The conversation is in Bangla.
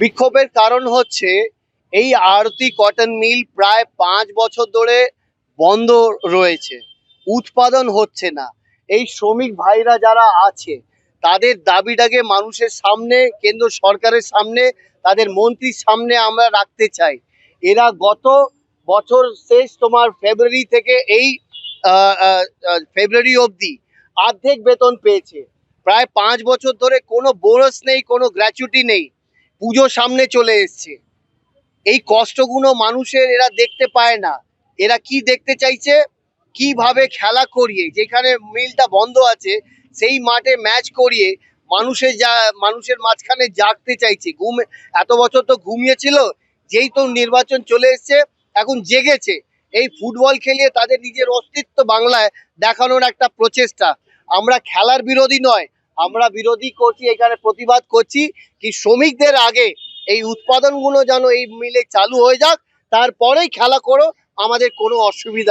বিক্ষোভের কারণ হচ্ছে এই আরতি কটন মিল প্রায় পাঁচ বছর ধরে বন্ধ রয়েছে। উৎপাদন হচ্ছে না। এই শ্রমিক ভাইরা যারা আছে, তাদের দাবিটাকে মানুষের সামনে, কেন্দ্র সরকারের সামনে, তাদের মন্ত্রীর সামনে আমরা রাখতে চাই। এরা গত বছর শেষ তোমার ফেব্রুয়ারি থেকে এই ফেব্রুয়ারি অবধি অর্ধেক বেতন পেয়েছে। প্রায় পাঁচ বছর ধরে কোনো বোনাস নেই, কোনো গ্র্যাচুইটি নেই। পুজো সামনে চলে এসছে। এই কষ্টগুলো মানুষের এরা দেখতে পায় না। এরা কি দেখতে চাইছে? কীভাবে খেলা করিয়ে, যেখানে মিলটা বন্ধ আছে, সেই মাঠে ম্যাচ করিয়ে মানুষের যা, মানুষের মাঝখানে জাগতে চাইছে। ঘুম, এত বছর তো ঘুমিয়েছিল, যেই তো নির্বাচন চলে এসছে, এখন জেগেছে। এই ফুটবল খেলিয়ে তাদের নিজের অস্তিত্ব বাংলায় দেখানোর একটা প্রচেষ্টা। আমরা খেলার বিরোধী নয় আমরা বিরোধী করছি, এখানে প্রতিবাদ করছি কি শ্রমিকদের আগে এই উৎপাদনগুলো যেন এই মিলে চালু হয়ে যাক, তারপরেই খেলা করো, আমাদের কোনো অসুবিধা